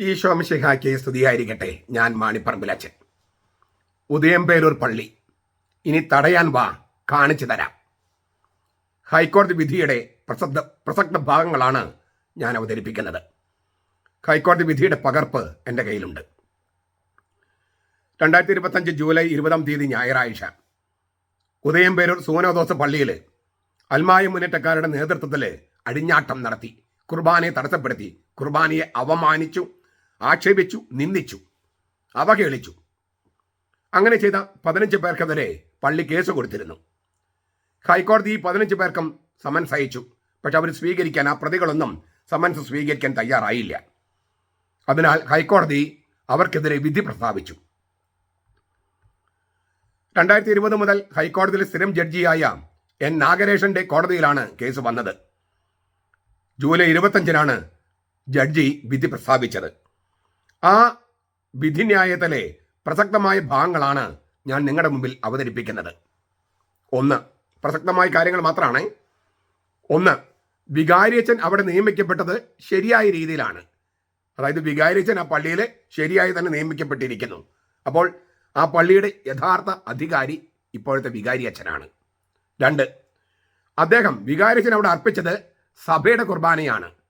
ഈശോമിശിഹായ്ക്ക് സ്തുതിയായിരിക്കട്ടെ. ഞാൻ മാണിപ്പറമ്പിലച്ചൻ ഉദയംപേരൂർ പള്ളി. ഇനി തടയാൻ വാ കാണിച്ചു തരാം. ഹൈക്കോടതി വിധിയുടെ പ്രസക്ത പ്രസക്ത ഭാഗങ്ങളാണ് ഞാൻ അവതരിപ്പിക്കുന്നത്. ഹൈക്കോടതി വിധിയുടെ പകർപ്പ് എന്റെ കയ്യിലുണ്ട്. രണ്ടായിരത്തി ഇരുപത്തഞ്ച് ജൂലൈ ഇരുപതാം തീയതി ഞായറാഴ്ച. ഉദയം പേരൂർ സൂനോദോസ പള്ളിയിൽ അൽമായ മുന്നേറ്റക്കാരുടെ നേതൃത്വത്തിൽ അടിഞ്ഞാട്ടം നടത്തി. കുർബാനയെ തടസ്സപ്പെടുത്തി. കുർബാനയെ അവമാനിച്ചു ആക്ഷേപിച്ചു നിന്ദിച്ചു അവഹേളിച്ചു. അങ്ങനെ ചെയ്ത പതിനഞ്ച് പേർക്കെതിരെ പള്ളി കേസ് കൊടുത്തിരുന്നു. ഹൈക്കോടതി ഈ പതിനഞ്ച് പേർക്കും സമൻസ് അയച്ചു. പക്ഷെ അവർ സ്വീകരിക്കാൻ ആ പ്രതികളൊന്നും സമൻസ് സ്വീകരിക്കാൻ തയ്യാറായില്ല. അതിനാൽ ഹൈക്കോടതി അവർക്കെതിരെ വിധി പ്രസ്താവിച്ചു. രണ്ടായിരത്തി ഇരുപത് മുതൽ ഹൈക്കോടതിയിലെ സ്ഥിരം ജഡ്ജിയായ എൻ നാഗരേഷന്റെ കോടതിയിലാണ് കേസ് വന്നത്. ജൂലൈ ഇരുപത്തഞ്ചിനാണ് ജഡ്ജി വിധി പ്രസ്താവിച്ചത്. ആ വിധിന്യായത്തിലെ പ്രസക്തമായ ഭാഗങ്ങളാണ് ഞാൻ നിങ്ങളുടെ മുമ്പിൽ അവതരിപ്പിക്കുന്നത്. ഒന്ന് പ്രസക്തമായ കാര്യങ്ങൾ മാത്രമാണ് ഒന്ന് വികാരിയച്ചൻ അവിടെ നിയമിക്കപ്പെട്ടത് ശരിയായ രീതിയിലാണ്. അതായത് വികാരിയച്ചൻ ആ പള്ളിയിൽ ശരിയായി തന്നെ നിയമിക്കപ്പെട്ടിരിക്കുന്നു. അപ്പോൾ ആ പള്ളിയുടെ യഥാർത്ഥ അധികാരി ഇപ്പോഴത്തെ വികാരിയച്ഛനാണ്. രണ്ട് അദ്ദേഹം വികാരിച്ചൻ അവിടെ അർപ്പിച്ചത് സഭയുടെ കുർബാനയാണ്.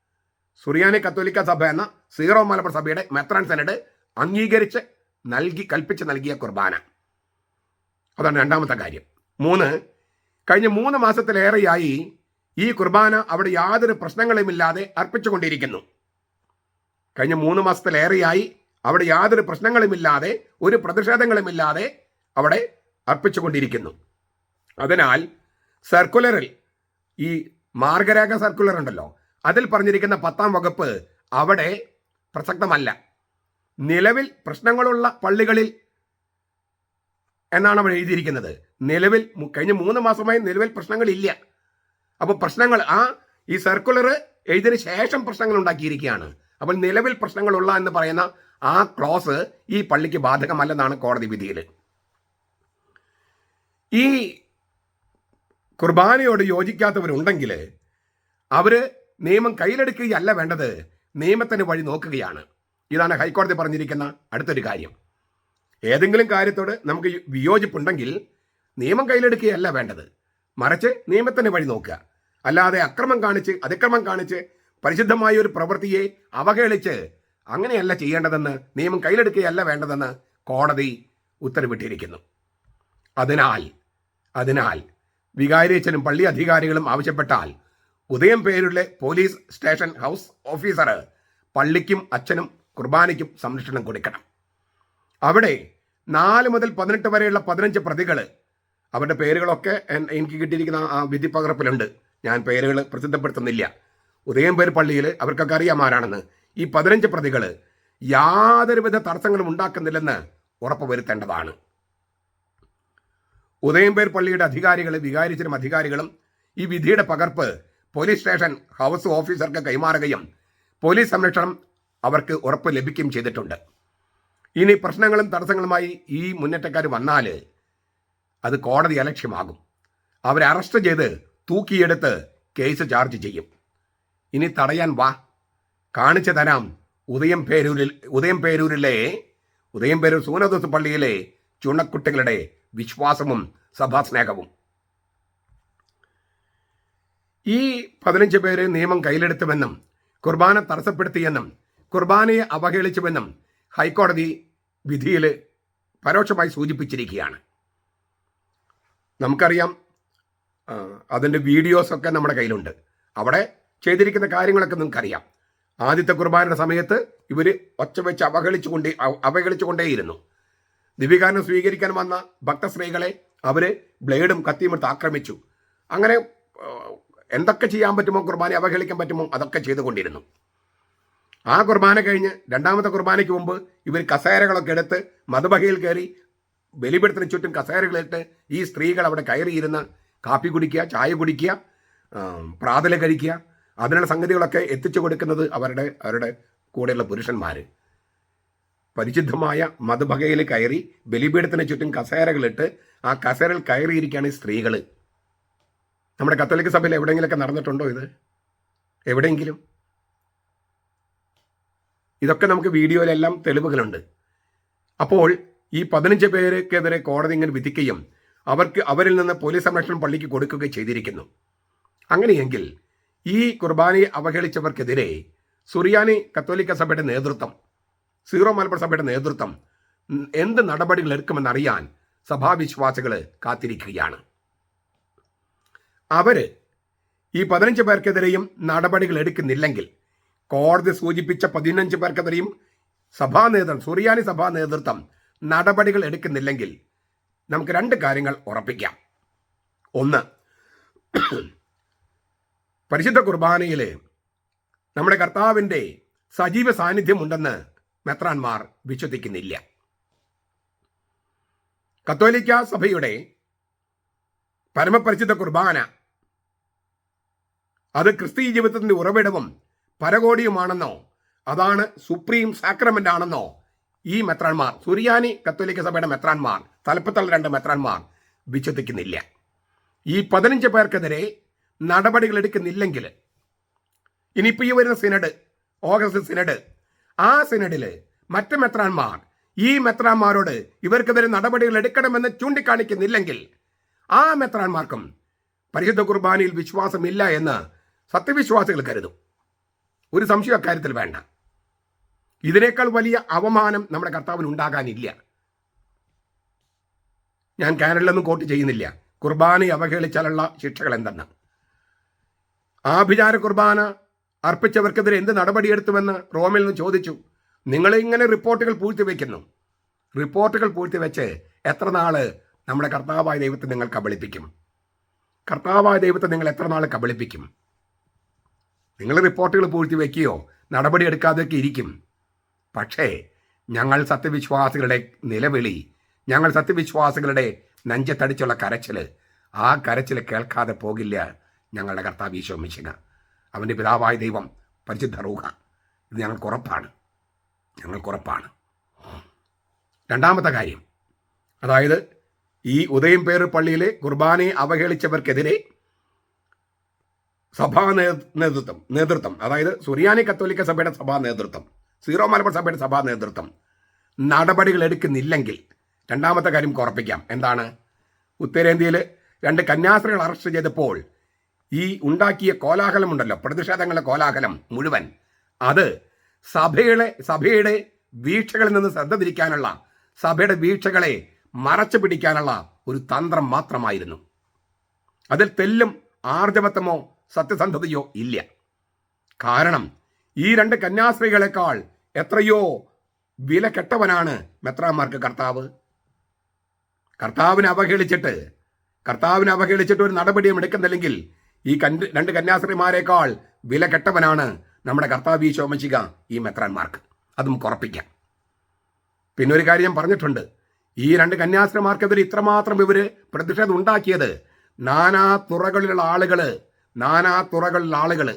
സുറിയാനി കത്തോലിക്ക സഭ എന്ന സീറോ മലബാർ സഭയുടെ മെത്രാൻ സെനഡ് അംഗീകരിച്ച് നൽകി കൽപ്പിച്ച് നൽകിയ കുർബാന. അതാണ് രണ്ടാമത്തെ കാര്യം. മൂന്ന് കഴിഞ്ഞ മൂന്ന് മാസത്തിലേറെയായി ഈ കുർബാന അവിടെ യാതൊരു പ്രശ്നങ്ങളുമില്ലാതെ അർപ്പിച്ചുകൊണ്ടിരിക്കുന്നു. കഴിഞ്ഞ മൂന്ന് മാസത്തിലേറെയായി അവിടെ യാതൊരു പ്രശ്നങ്ങളുമില്ലാതെ ഒരു പ്രതിഷേധങ്ങളുമില്ലാതെ അവിടെ അർപ്പിച്ചുകൊണ്ടിരിക്കുന്നു. അതിനാൽ സർക്കുലറിൽ ഈ മാർഗരേഖ സർക്കുലർ ഉണ്ടല്ലോ അതിൽ പറഞ്ഞിരിക്കുന്ന പത്താം വകുപ്പ് അവിടെ പ്രസക്തമല്ല. നിലവിൽ പ്രശ്നങ്ങളുള്ള പള്ളികളിൽ എന്നാണ് അവർ എഴുതിയിരിക്കുന്നത്. നിലവിൽ കഴിഞ്ഞ മൂന്ന് മാസമായി നിലവിൽ പ്രശ്നങ്ങളില്ല. അപ്പോൾ പ്രശ്നങ്ങൾ ആ ഈ സർക്കുലർ എഴുതിയതിനു ശേഷം പ്രശ്നങ്ങൾ ഉണ്ടാക്കിയിരിക്കുകയാണ്. അപ്പോൾ നിലവിൽ പ്രശ്നങ്ങളുള്ള എന്ന് പറയുന്ന ആ ക്ലോസ് ഈ പള്ളിക്ക് ബാധകമല്ലെന്നാണ് കോടതി വിധിയിൽ. ഈ കുർബാനയോട് യോജിക്കാത്തവരുണ്ടെങ്കിൽ അവർ നിയമം കയ്യിലെടുക്കുകയല്ല വേണ്ടത്. നിയമത്തിന് വഴി നോക്കുകയാണ്. ഇതാണ് ഹൈക്കോടതി പറഞ്ഞിരിക്കുന്ന അടുത്തൊരു കാര്യം. ഏതെങ്കിലും കാര്യത്തോട് നമുക്ക് വിയോജിപ്പുണ്ടെങ്കിൽ നിയമം കയ്യിലെടുക്കുകയല്ല വേണ്ടത്. മറിച്ച് നിയമത്തിന് വഴി നോക്കുക. അല്ലാതെ അക്രമം കാണിച്ച് അതിക്രമം കാണിച്ച് പരിശുദ്ധമായ ഒരു പ്രവൃത്തിയെ അവഹേളിച്ച് അങ്ങനെയല്ല ചെയ്യേണ്ടതെന്ന് നിയമം കയ്യിലെടുക്കുകയല്ല വേണ്ടതെന്ന് കോടതി ഉത്തരവിട്ടിരിക്കുന്നു. അതിനാൽ അതിനാൽ വികാരിയച്ഛനും പള്ളി അധികാരികളും ആവശ്യപ്പെട്ടാൽ ഉദയം പേരിലെ പോലീസ് സ്റ്റേഷൻ ഹൗസ് ഓഫീസർ പള്ളിക്കും അച്ഛനും കുർബാനയ്ക്കും സംരക്ഷണം കൊടുക്കണം. അവിടെ നാല് മുതൽ പതിനെട്ട് വരെയുള്ള പതിനഞ്ച് പ്രതികൾ അവരുടെ പേരുകളൊക്കെ എനിക്ക് കിട്ടിയിരിക്കുന്ന ആ വിധി പകർപ്പിലുണ്ട് ഞാൻ പേരുകൾ പ്രസിദ്ധപ്പെടുത്തുന്നില്ല. ഉദയം പേര് പള്ളിയിൽ അവർക്കൊക്കെ അറിയാം ആരാണെന്ന്. ഈ പതിനഞ്ച് പ്രതികൾ യാതൊരുവിധ തടസ്സങ്ങളും ഉണ്ടാക്കുന്നില്ലെന്ന് ഉറപ്പുവരുത്തേണ്ടതാണ്. ഉദയംപേർ പള്ളിയുടെ അധികാരികൾ വികാരിച്ചനും അധികാരികളും ഈ വിധിയുടെ പകർപ്പ് പോലീസ് സ്റ്റേഷൻ ഹൗസ് ഓഫീസർക്ക് കൈമാറുകയും പോലീസ് സംരക്ഷണം അവർക്ക് ഉറപ്പ് ലഭിക്കുകയും ചെയ്തിട്ടുണ്ട്. ഇനി പ്രശ്നങ്ങളും തടസ്സങ്ങളുമായി ഈ മുന്നേറ്റക്കാർ വന്നാൽ അത് കോടതി അലക്ഷ്യമാകും. അവരെ അറസ്റ്റ് ചെയ്ത് തൂക്കിയെടുത്ത് കേസ് ചാർജ് ചെയ്യും. ഇനി തടയാൻ വാ. കാണിച്ചു തരാം ഉദയം പേരൂരിൽ ഉദയം പേരൂരിലെ ഉദയം പേരൂർ സൂനദോസ് പള്ളിയിലെ ചുണക്കുട്ടികളുടെ വിശ്വാസവും സഭാസ്നേഹവും. ഈ പതിനഞ്ച് പേര് നിയമം കയ്യിലെടുത്തുവെന്നും കുർബാന തടസ്സപ്പെടുത്തിയെന്നും കുർബാനയെ അവഹേളിച്ചുവെന്നും ഹൈക്കോടതി വിധിയിൽ പരോക്ഷമായി സൂചിപ്പിച്ചിരിക്കുകയാണ്. നമുക്കറിയാം അതിന്റെ വീഡിയോസൊക്കെ നമ്മുടെ കയ്യിലുണ്ട്. അവിടെ ചെയ്തിരിക്കുന്ന കാര്യങ്ങളൊക്കെ നിങ്ങൾക്കറിയാം. ആദ്യത്തെ കുർബാനയുടെ സമയത്ത് ഇവർ ഒച്ച വെച്ച് അവഹേളിച്ചുകൊണ്ട് അവ- അവഹേളിച്ചുകൊണ്ടേയിരുന്നു. ദിവ്യകാരനം സ്വീകരിക്കാൻ വന്ന ഭക്തസ്ത്രീകളെ അവർ ബ്ലേഡും കത്തിയും എടുത്ത് ആക്രമിച്ചു. അങ്ങനെ എന്തൊക്കെ ചെയ്യാൻ പറ്റുമോ കുർബാന അവഹേളിക്കാൻ പറ്റുമോ അതൊക്കെ ചെയ്തുകൊണ്ടിരുന്നു. ആ കുർബാന കഴിഞ്ഞ് രണ്ടാമത്തെ കുർബാനയ്ക്ക് മുമ്പ് ഇവർ കസേരകളൊക്കെ എടുത്ത് മതബഹയിൽ കയറി ബലിപീഠത്തിന് ചുറ്റും കസേരകളിട്ട് ഈ സ്ത്രീകൾ അവിടെ കയറിയിരുന്ന് കാപ്പി കുടിക്കുക ചായ കുടിക്കുക പ്രാതല കഴിക്കുക. അതിനുള്ള സംഗതികളൊക്കെ എത്തിച്ചു കൊടുക്കുന്നത് അവരുടെ അവരുടെ കൂടെയുള്ള പുരുഷന്മാർ പരിശുദ്ധമായ മതബഹയിൽ കയറി ബലിപീഠത്തിന് ചുറ്റും കസേരകളിട്ട് ആ കസേരയിൽ കയറിയിരിക്കുകയാണ് സ്ത്രീകൾ നമ്മുടെ കത്തോലിക്ക സഭയിൽ എവിടെയെങ്കിലുമൊക്കെ നടന്നിട്ടുണ്ടോ ഇത്? എവിടെയെങ്കിലും? ഇതൊക്കെ നമുക്ക് വീഡിയോയിലെല്ലാം തെളിവുകളുണ്ട്. അപ്പോൾ ഈ പതിനഞ്ച് പേർക്കെതിരെ കോടതി ഇങ്ങനെ വിധിക്കുകയും അവർക്ക് അവരിൽ നിന്ന് പോലീസ് സംരക്ഷണം പള്ളിക്ക് കൊടുക്കുകയും ചെയ്തിരിക്കുന്നു. അങ്ങനെയെങ്കിൽ ഈ കുർബാനയെ അവഹേളിച്ചവർക്കെതിരെ സുറിയാനി കത്തോലിക്ക സഭയുടെ നേതൃത്വം സീറോ മലബാർ സഭയുടെ നേതൃത്വം എന്ത് നടപടികൾ എടുക്കുമെന്നറിയാൻ സഭാവിശ്വാസികൾ കാത്തിരിക്കുകയാണ്. അവർ ഈ പതിനഞ്ച് പേർക്കെതിരെയും നടപടികൾ എടുക്കുന്നില്ലെങ്കിൽ കോടതി സൂചിപ്പിച്ച പതിനഞ്ച് പേർക്കെതിരെയും സഭാ നേതൃത്വം സുറിയാനി സഭാ നേതൃത്വം നടപടികൾ എടുക്കുന്നില്ലെങ്കിൽ നമുക്ക് രണ്ട് കാര്യങ്ങൾ ഉറപ്പിക്കാം. ഒന്ന് പരിശുദ്ധ കുർബാനയിൽ നമ്മുടെ കർത്താവിന്റെ സജീവ സാന്നിധ്യമുണ്ടെന്ന് മെത്രാന്മാർ വിശ്വസിക്കുന്നില്ല. കത്തോലിക്ക സഭയുടെ പരമപരിശുദ്ധ കുർബാന അത് ക്രിസ്തീയ ജീവിതത്തിന്റെ ഉറവിടവും പരകോടിയുമാണെന്നോ അതാണ് സുപ്രീം സാക്രമെന്റ് ആണെന്നോ ഈ മെത്രാൻമാർ സുറിയാനി കത്തോലിക്ക സഭയുടെ മെത്രാൻമാർ തലപ്പത്തുള്ള രണ്ട് മെത്രാൻമാർ വിശ്വസിക്കുന്നില്ല. ഈ പതിനഞ്ച് പേർക്കെതിരെ നടപടികൾ എടുക്കുന്നില്ലെങ്കിൽ ഇനിയിപ്പോൾ ഈ വരുന്ന സിനഡ് ഓഗസ്റ്റ് സിനഡ് ആ സിനഡിൽ മറ്റ് മെത്രാൻമാർ ഈ മെത്രാന്മാരോട് ഇവർക്കെതിരെ നടപടികൾ എടുക്കണമെന്ന് ചൂണ്ടിക്കാണിക്കുന്നില്ലെങ്കിൽ ആ മെത്രാന്മാർക്കും പരിശുദ്ധ കുർബാനയിൽ വിശ്വാസമില്ല എന്ന് സത്യവിശ്വാസികൾ കരുതും. ഒരു സംശയം അക്കാര്യത്തിൽ വേണ്ട. ഇതിനേക്കാൾ വലിയ അവമാനം നമ്മുടെ കർത്താവിന് ഉണ്ടാകാനില്ല. ഞാൻ കാനഡിലൊന്നും കോട്ട് ചെയ്യുന്നില്ല. കുർബാന അവഹേളിച്ചാലുള്ള ശിക്ഷകൾ എന്തെന്ന്? ആഭിചാര കുർബാന അർപ്പിച്ചവർക്കെതിരെ എന്ത് നടപടിയെടുത്തുവെന്ന് റോമിൽ നിന്ന് ചോദിച്ചു. നിങ്ങൾ ഇങ്ങനെ റിപ്പോർട്ടുകൾ പൂഴ്ത്തി വയ്ക്കുന്നു. റിപ്പോർട്ടുകൾ പൂഴ്ത്തി വെച്ച് എത്ര നാൾ നമ്മുടെ കർത്താവായ ദൈവത്തെ നിങ്ങൾ കബളിപ്പിക്കും? കർത്താവായ ദൈവത്തെ നിങ്ങൾ എത്ര നാൾ കബളിപ്പിക്കും? നിങ്ങൾ റിപ്പോർട്ടുകൾ പൂഴ്ത്തിവെക്കുകയോ നടപടി എടുക്കാതെയൊക്കെ ഇരിക്കും. പക്ഷേ ഞങ്ങൾ സത്യവിശ്വാസികളുടെ നിലവിളി ഞങ്ങൾ സത്യവിശ്വാസികളുടെ നെഞ്ചത്തടിച്ചുള്ള കരച്ചിൽ ആ കരച്ചിൽ കേൾക്കാതെ പോകില്ല ഞങ്ങളുടെ കർത്താവ് ഈശോ മിശിക അവന്റെ പിതാവായ ദൈവം പരിശുദ്ധ റൂഹ. ഇത് ഞങ്ങൾക്ക് ഉറപ്പാണ്. ഞങ്ങൾക്ക് ഉറപ്പാണ്. രണ്ടാമത്തെ കാര്യം. അതായത് ഈ ഉദയം പേര് പള്ളിയിലെ കുർബാനയെ അവഹേളിച്ചവർക്കെതിരെ സഭാ നേതൃത്വം നേതൃത്വം. അതായത് സുറിയാനി കത്തോലിക്ക സഭയുടെ സഭാ നേതൃത്വം സീറോ മലബാർ സഭയുടെ സഭാ നേതൃത്വം. നടപടികൾ എടുക്കുന്നില്ലെങ്കിൽ രണ്ടാമത്തെ കാര്യം കുറപ്പിക്കാം എന്താണ്? ഉത്തരേന്ത്യയിൽ രണ്ട് കന്യാസ്ത്രീകൾ അറസ്റ്റ് ചെയ്തപ്പോൾ ഈ ഉണ്ടാക്കിയ കോലാഹലമുണ്ടല്ലോ പ്രതിഷേധങ്ങളുടെ കോലാഹലം മുഴുവൻ. അത് സഭയുടെ സഭയുടെ വീഴ്ചകളിൽ നിന്ന് ശ്രദ്ധ തിരിക്കാനുള്ള സഭയുടെ വീഴ്ചകളെ മറച്ചു പിടിക്കാനുള്ള ഒരു തന്ത്രം മാത്രമായിരുന്നു. അതിൽ തെല്ലും ആർജവത്വമോ സത്യസന്ധതയോ ഇല്ല. കാരണം ഈ രണ്ട് കന്യാസ്ത്രീകളെക്കാൾ എത്രയോ വില കെട്ടവനാണ് മെത്രാന്മാർക്ക് കർത്താവ്. കർത്താവിനെ അവഹേളിച്ചിട്ട് കർത്താവിനെ അവഹേളിച്ചിട്ട് ഒരു നടപടിയും എടുക്കുന്നില്ലെങ്കിൽ ഈ രണ്ട് കന്യാസ്ത്രീമാരെക്കാൾ വില കെട്ടവനാണ് നമ്മുടെ കർത്താവ് ഈ ശോമശിക ഈ മെത്രാന്മാർക്ക്. അതും കുറപ്പിക്കാം പിന്നെ ഒരു കാര്യം ഞാൻ പറഞ്ഞിട്ടുണ്ട്. ഈ രണ്ട് കന്യാസ്ത്രീമാർക്കെതിരെ ഇത്രമാത്രം ഇവർ പ്രതിഷേധം ഉണ്ടാക്കിയത് നാനാ തുറകളിലുള്ള ആളുകൾ നാനാ തുറകളിൽ ആളുകൾ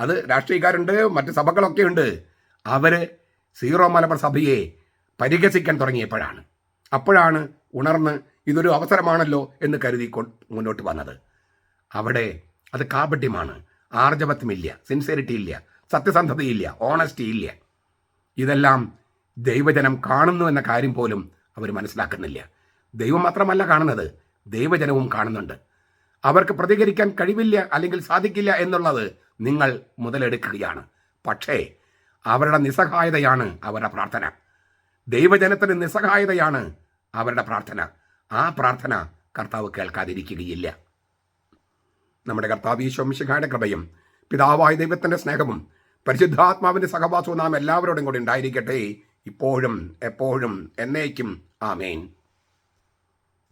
അത് രാഷ്ട്രീയക്കാരുണ്ട് മറ്റ് സഭകളൊക്കെ ഉണ്ട് അവർ സീറോ മലബാർ സഭയെ പരിഹസിക്കാൻ തുടങ്ങിയപ്പോഴാണ്. അപ്പോഴാണ് ഉണർന്ന് ഇതൊരു അവസരമാണല്ലോ എന്ന് കരുതി മുന്നോട്ട് വന്നത്. അവിടെ അത് കാപട്യമാണ്. ആർജവത്വമില്ല സിൻസിയറിറ്റി ഇല്ല സത്യസന്ധതയില്ല ഓണസ്റ്റി ഇല്ല. ഇതെല്ലാം ദൈവജനം കാണുന്നു എന്ന കാര്യം പോലും അവർ മനസ്സിലാക്കുന്നില്ല. ദൈവം മാത്രമല്ല കാണുന്നത് ദൈവജനവും കാണുന്നുണ്ട്. അവർക്ക് പ്രതികരിക്കാൻ കഴിവില്ല അല്ലെങ്കിൽ സാധിക്കില്ല എന്നുള്ളത് നിങ്ങൾ മുതലെടുക്കുകയാണ്. പക്ഷേ അവരുടെ നിസ്സഹായതയാണ് അവരുടെ പ്രാർത്ഥന. ദൈവജനത്തിന് നിസ്സഹായതയാണ് അവരുടെ പ്രാർത്ഥന. ആ പ്രാർത്ഥന കർത്താവ് കേൾക്കാതിരിക്കുകയില്ല. നമ്മുടെ കർത്താവ് ഈശോമിശിഖായുടെ കൃപയും പിതാവായ ദൈവത്തിന്റെ സ്നേഹവും പരിശുദ്ധാത്മാവിന്റെ സഹവാസവും നാം എല്ലാവരോടും കൂടി ഉണ്ടായിരിക്കട്ടെ. ഇപ്പോഴും എപ്പോഴും എന്നേക്കും. ആമേൻ.